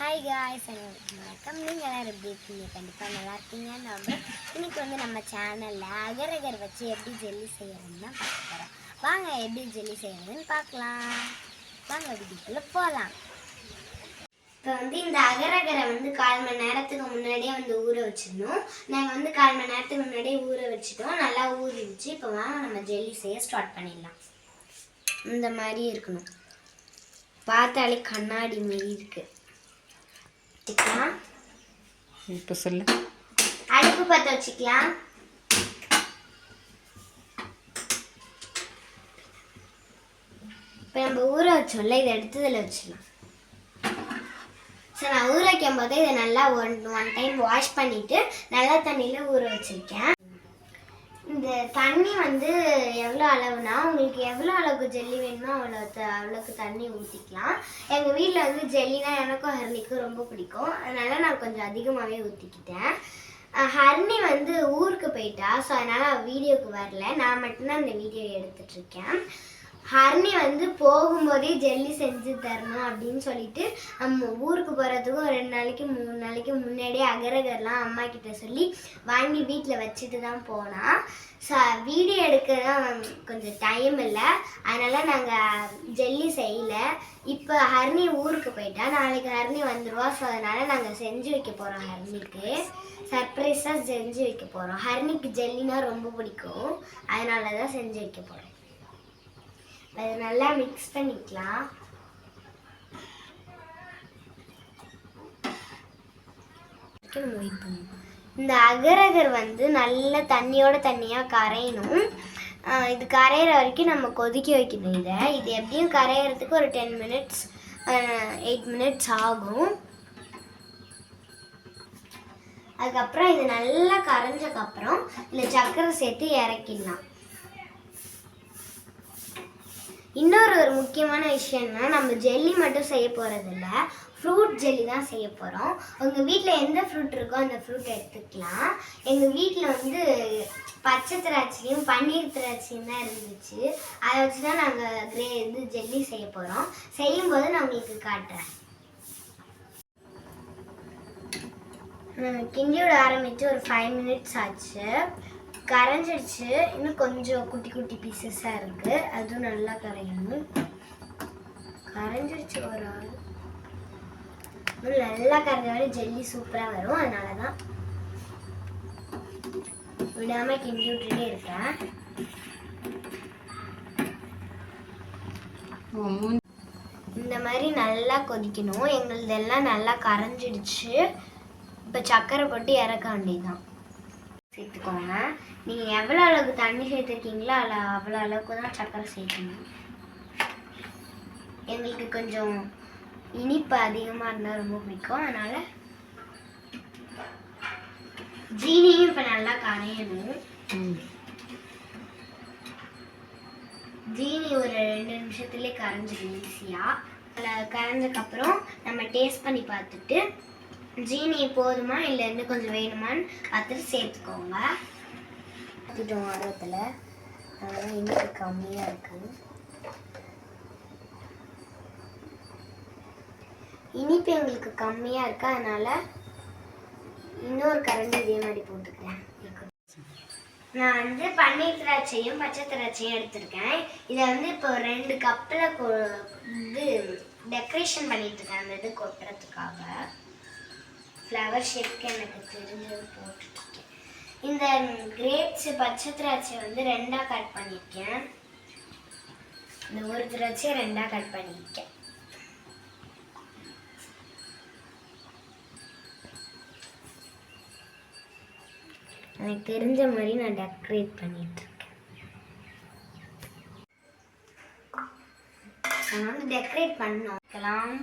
Hi guys வணக்கம். நீங்கள் எல்லாம் எப்படி இருக்கீங்க? கண்டிப்பாக நல்லா இருக்கீங்கன்னு நம்ம இன்னைக்கு வந்து நம்ம சேனலில் அகரகர் வச்சு எப்படி ஜெல்லி செய்யறதுன்னு தான் பார்க்க போகிறோம் வாங்க எப்படி ஜெல்லி செய்யறதுன்னு பார்க்கலாம். வாங்க வீட்டுக்குள்ளே போகலாம் இப்போ வந்து இந்த அகரகரை வந்து கால் மணி நேரத்துக்கு முன்னாடியே வந்து ஊற வச்சிடணும். நாங்கள் வந்து கால் மணி நேரத்துக்கு முன்னாடியே ஊற வச்சுட்டோம். நல்லா ஊறிடுச்சு. இப்போ வாங்க நம்ம ஜெல்லி செய்ய ஸ்டார்ட் பண்ணிடலாம். இந்த மாதிரி இருக்கணும். பார்த்தாலே கண்ணாடி மாரி இருக்குது வச்சுக்கலாம் இப்போ சொல்லு. அடுப்பு பற்ற வச்சுக்கலாம் இப்போ நம்ம ஊற வச்சோம்ல இதை எடுத்து இதில் வச்சிடலாம். சரி நான் ஊற வைக்கும் போது இதை நல்லா ஒன் ஒன் டைம் வாஷ் பண்ணிவிட்டு நல்ல தண்ணியில் ஊற வச்சுருக்கேன். இந்த தண்ணி வந்து எவ்வளோ அளவுனா உங்களுக்கு எவ்வளோ அளவுக்கு ஜெல்லி வேணுமோ அவ்வளோ த அவ்வளோக்கு தண்ணி ஊற்றிக்கலாம் எங்கள் வீட்டில் வந்து ஜெல்லினா எனக்கும் ஹர்னிக்கும் ரொம்ப பிடிக்கும். அதனால் நான் கொஞ்சம் அதிகமாகவே ஊற்றிக்கிட்டேன் ஹர்னி வந்து ஊருக்கு போயிட்டா ஸோ அதனால் வீடியோக்கு வரல. நான் மட்டும்தான் இந்த வீடியோ எடுத்துட்ருக்கேன் ஹரணி வந்து போகும்போதே ஜெல்லி செஞ்சு தரணும் அப்படின்னு சொல்லிட்டு நம்ம ஊருக்கு போகிறதுக்கும் ஒரு ரெண்டு நாளைக்கு மூணு நாளைக்கு முன்னாடியே அகரகர்லாம் அம்மா கிட்ட சொல்லி வாங்கி வீட்டில் வச்சுட்டு தான் போனால் ஸோ வீடியோ எடுக்கலாம் கொஞ்சம் டைம் இல்லை. அதனால் நாங்கள் ஜெல்லி செய்யலை. இப்போ ஹர்னி ஊருக்கு போயிட்டா நாளைக்கு ஹர்னி வந்துடுவா ஸோ அதனால் நாங்கள் செஞ்சு வைக்க போகிறோம் ஹர்னிக்கு. சர்ப்ரைஸாக செஞ்சு வைக்க போகிறோம் ஹர்னிக்கு ஜெல்லினா ரொம்ப பிடிக்கும். அதனால தான் செஞ்சு வைக்க போகிறோம் அது நல்லா மிக்ஸ் பண்ணிக்கலாம். நம்ம. இந்த அகரகர் வந்து நல்ல தண்ணியோட தண்ணியாக கரையணும். இது கரையிற வரைக்கும் நம்ம கொதிக்க வைக்கணும் இதை. இது எப்படியும் கரையிறதுக்கு ஒரு டென் மினிட்ஸ் எயிட் மினிட்ஸ் ஆகும். அதுக்கப்புறம் இது நல்லா கரைஞ்சக்கப்புறம் இதில் சர்க்கரை சேர்த்து இறக்கிடலாம். இன்னொரு ஒரு முக்கியமான விஷயம்னா நம்ம ஜெல்லி மட்டும் செய்ய போகிறதில்ல ஃப்ரூட் ஜெல்லி தான் செய்ய போகிறோம் உங்கள் வீட்டில் எந்த ஃப்ரூட் இருக்கோ அந்த ஃப்ரூட் எடுத்துக்கலாம். எங்கள் வீட்டில் வந்து பச்சை திராட்சையும் பன்னீர் திராட்சையும் தான் இருந்துச்சு. அதை வச்சு தான் நாங்கள் கிரே இது ஜெல்லி செய்ய போகிறோம் செய்யும்போது நான் உங்களுக்கு காட்டுறேன். கிண்டியோட ஆரம்பித்து ஒரு ஃபைவ் மினிட்ஸ் ஆச்சு. கரைஞ்சிடுச்சு இன்னும் கொஞ்சம் குட்டி குட்டி பீசஸாக இருக்குது அதுவும் நல்லா கரையணும். கரைஞ்சிடுச்சு ஒரு ஆள். நல்லா கரைஞ்ச ஜெல்லி சூப்பராக வரும். அதனால தான் விடாமல் கிண்டி விட்டுட்டே இருக்கேன். இந்த மாதிரி நல்லா கொதிக்கணும். எங்களுதெல்லாம் நல்லா கரைஞ்சிடுச்சு. இப்போ சர்க்கரை போட்டு இறக்க வேண்டியதுதான். சேர்த்துக்கோங்க நீங்கள் எவ்வளோ அளவுக்கு தண்ணி சேர்த்துருக்கீங்களோ அதில் அவ்வளோ அளவுக்கு தான் சர்க்கரை சேர்க்கணும். எங்களுக்கு கொஞ்சம் இனிப்பு அதிகமாக இருந்தால் ரொம்ப பிடிக்கும். அதனால் ஜீனியும் இப்போ நல்லா கரையணும். ஜீனி ஒரு ரெண்டு நிமிஷத்துலேயே கரைஞ்சிடும் ஈஸியாக அதில் கரைஞ்சக்கப்புறம் நம்ம டேஸ்ட் பண்ணி பார்த்துட்டு ஜீனி போதுமா இல்லை இன்னும் கொஞ்சம் வேணுமான்னு பார்த்துட்டு சேர்த்துக்கோங்க. பார்த்துட்டோம் ஆர்வத்தில் அதெல்லாம் இனிப்பு கம்மியாக இருக்குது இனிப்பு எங்களுக்கு கம்மியாக இருக்கு? அதனால இன்னொரு கரண்டி இதே மாதிரி போட்டுக்கிறேன். நான் வந்து பன்னீர் திராட்சையும் பச்சை திராட்சையும் எடுத்திருக்கேன். இதை வந்து இப்போ ரெண்டு கப்பில் இது டெக்கரேஷன் பண்ணிட்டு இருக்கேன் அந்த இது கொட்டுறதுக்காக. ஃப்ளவர் ஷேப்க்கு எனக்கு தெரிஞ்சது போட்டுருக்கேன். இந்த கிரேப்ஸ் பச்சை திராட்சை வந்து ரெண்டாக கட் பண்ணியிருக்கேன். இந்த ஒரு திராட்சையை ரெண்டாக கட் பண்ணியிருக்கேன். எனக்கு தெரிஞ்ச மாதிரி நான் டெக்கரேட் பண்ணிட்டு இருக்கேன் நான் வந்து டெக்கரேட் பண்ணோம்.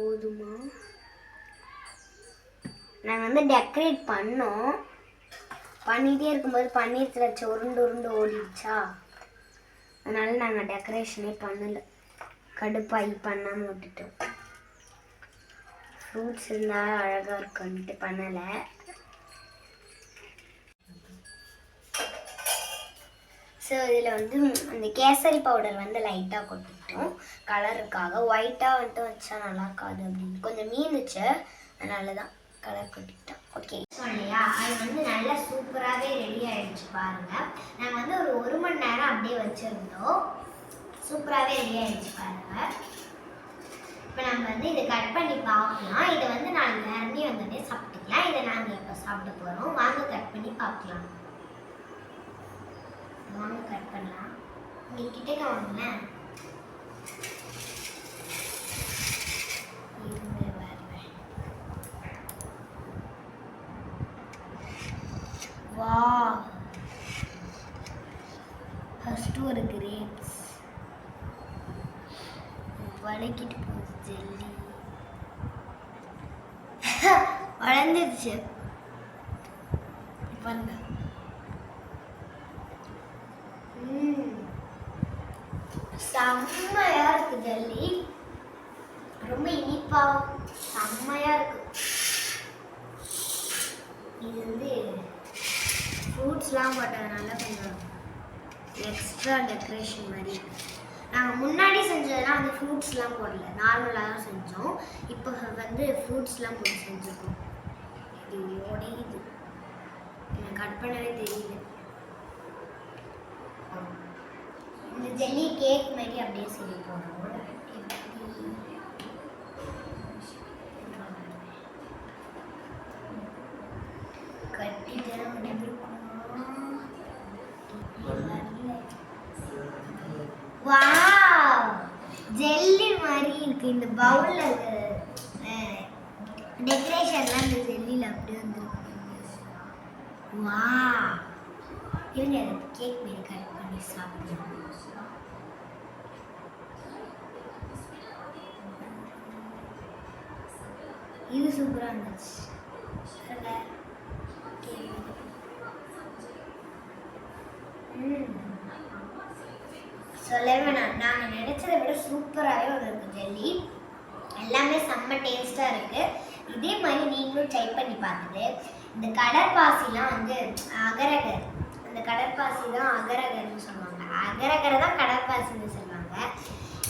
போதுமா? நாங்கள் வந்து டெக்கரேட் பண்ணோம். பண்ணிகிட்டே இருக்கும்போது பன்னீர் திராட்சை உருண்டு உருண்டு ஓடிடுச்சா? அதனால நாங்கள் டெக்கரேஷனே பண்ணலை. கடுப்பாகி பண்ணாமல் விட்டுட்டோம். ஃப்ரூட்ஸ் இருந்தால் அழகாக இருக்குன்ட்டு ஸோ இதில் வந்து அந்த கேசரி பவுடர் வந்து லைட்டாக மட்டும் கலருக்காக ஒயிட்டாக வந்துட்டு வச்சா நல்லா இருக்காது அப்படின்னு. கொஞ்சம் மீந்துச்சு. அதனால தான் கலர் கொட்டிக்கிட்டோம் ஓகே இல்லையா? அது வந்து நல்லா சூப்பராகவே ரெடி ஆகிடுச்சு பாருங்கள் நாங்கள் வந்து ஒரு ஒரு மணி நேரம் அப்படியே வச்சுருந்தோம். சூப்பராகவே ரெடி ஆகிடுச்சு பாருங்கள் இப்போ நம்ம வந்து இதை கட் பண்ணி பார்க்கலாம். இதை வந்து நாலு நேரமே வந்தோடனே சாப்பிட்டுக்கலாம் இதை நாங்கள் இப்போ சாப்பிட போகிறோம் வாங்க கட் பண்ணி பார்க்கலாம். வாங்க கட் பண்ணலாம். இங்கே கிட்டே வாங்களேன் வா ஃபஸ்ட்டு ஒரு கிரேப்ஸ் வளைக்கிட்டு போகுது ஜெல்லி வளர்ந்துருச்சு பாருங்க. செம்மையா இருக்கு ஜல்லி. ரொம்ப இனிப்பா செம்மையா இருக்கு. இது வந்து ஃப்ரூட்ஸ்லாம் போட்டதுனால கொஞ்சம் எக்ஸ்ட்ரா டெக்கரேஷன் மாதிரி நாங்கள் முன்னாடி செஞ்சதெல்லாம் வந்து ஃப்ரூட்ஸ்லாம் போடல. நார்மலாக தான் செஞ்சோம். இப்போ வந்து ஃப்ரூட்ஸ்லாம் போட்டு செஞ்சுருக்கோம். இது உடையுது எனக்கு கட் பண்ணவே தெரியல இந்த ஜெல்லி கேக் மாதிரி அப்படியே செய்ய போகிறோம் கட்டிட்டு வாவ்! ஜெல்லி மாதிரி இருக்கு. இந்த பவுல்ல டெக்கரேஷன்லாம் இந்த ஜெல்லியில் அப்படியே வந்துருக்கு வா இருங்க கேக் மாதிரி கட் பண்ணி சாப்பிடலாம் இது சூப்பராக இருந்துச்சு ம் சொல்லவே வேணாம் நாங்கள் நினச்சதை விட சூப்பராகவே வந்திருக்கு ஜெல்லி எல்லாமே செம்ம டேஸ்ட்டாக இருக்குது இதே மாதிரி நீங்களும் ட்ரை பண்ணி பார்த்துட்டு இந்த கடற்பாசிலாம் வந்து அகரகர் அந்த கடற்பாசி தான் அகரகர்னு சொல்லுவாங்க. அகரகரை தான் கடற்பாசின்னு சொல்லுவாங்க.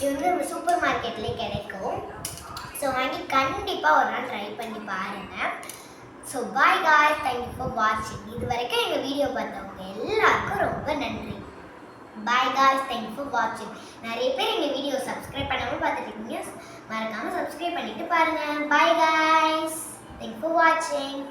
இது வந்து சூப்பர் மார்க்கெட்லேயே கிடைக்கும். ஸோ வாங்கி கண்டிப்பாக ஒரு நாள் ட்ரை பண்ணி பாருங்கள் so bye guys thank you for வாட்சிங் இது வரைக்கும் எங்கள் வீடியோ பார்த்தவங்க எல்லாருக்கும் ரொம்ப நன்றி. பாய் காய்ஸ் தேங்க்யூ ஃபார் வாட்சிங் நிறைய பேர் எங்கள் வீடியோ சப்ஸ்கிரைப் பண்ணாமல் பார்த்துட்டு மறக்காமல் சப்ஸ்கிரைப் பண்ணிட்டு பாருங்கள் பாய் காய்ஸ் தேங்க்யூ ஃபார் வாட்சிங்